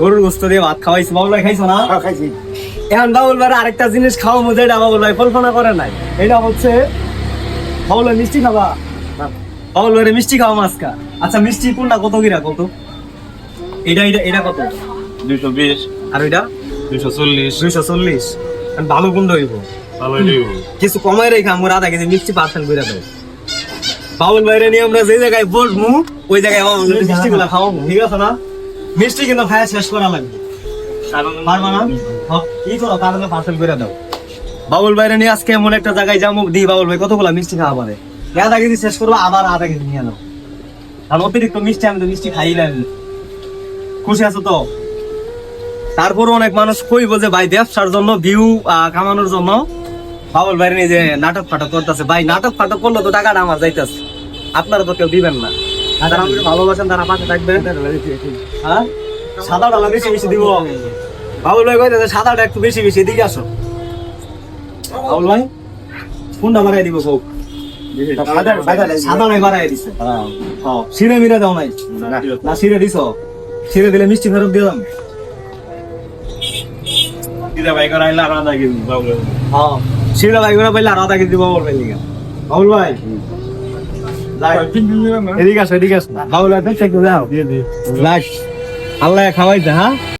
গরুর গোস্ত দিয়ে ভাত খাওয়াইছি বাবুল ভাই খাইছো না? হ্যাঁ, খাইছি। এখন বাবুল ভাই আরেকটা জিনিস খাওয়া মজা এটা বাবুল ভাই কল্পনা করে নাই। এটা হচ্ছে বাবুল ভাই মিষ্টি খাবা বাবুল ভাই মিষ্টি খাওয়া মাছকা। আচ্ছা মিষ্টি কোনটা কত কিরা কত? এটা এটা এটা কত? দুইশো বিশ। আর ওইটা? দুইশো চল্লিশ। দুইশো চল্লিশ। ভালো কোনটা হইব। ভালো কিছু কমাই রেখে আমরা আধা কেজি মিষ্টি পার্সেল করে দেবো। বাবুল বাইরে নিয়ে আমরা যে জায়গায় বসবো ওই জায়গায় মিষ্টি গুলা খাওয়াবো। ঠিক আছে না? মিষ্টি কিন্তু খাওয়া শেষ করা লাগবে। কি করো? তাহলে পার্সেল করে দাও। বাবুল বাইরে নিয়ে আজকে এমন একটা জায়গায় যাব, দিই বাবুল ভাই, কতগুলা মিষ্টি খাওয়া পারে? আধা কেজি শেষ করব, আবার আধা কেজি নিয়ে নাও। আর অতিরিক্ত মিষ্টি, আমি তো মিষ্টি খাই না। খুশি আছো তো? তারপর অনেক মানুষ কইব যে, ভাই, ব্যবসার জন্য ভিউ কামানোর জন্য বাবুল ভাই নিয়ে যে নাটক ফাটক করতেছে। ভাই নাটক ফাটক করলে তো টাকাটা আমার যাইতেছে। আপনারা তো কেউ দিবেন না। যারা আমাকে ভালোবাসেন তারা পাশে থাকবে হ্যাঁ? সাদা ডালা বেশি বেশি দিব। বাবুল ভাই সাদাটা একটু বেশি বেশি। দিকে আসো। বাবুল ভাই কোনটা বাড়াই দিব সব সাদাটাই বাড়াই দিছে। হ্যাঁ। সিরে মিরে দাও নাই। না সিরে দিছ। সিরে দিলে মিষ্টি ফেরত দাম দিদা ভাই করে আইলে আর আধা কেজি বাবু হ্যাঁ সিরে ভাই করে পাইলে আর আধা কেজি বাবুল ভাই বাবুল ভাই এদিকে আসো এদিকে আসো। ভালো ভাই দেখতে দাও। দিয়ে আল্লাহ খাওয়াইছে হ্যাঁ?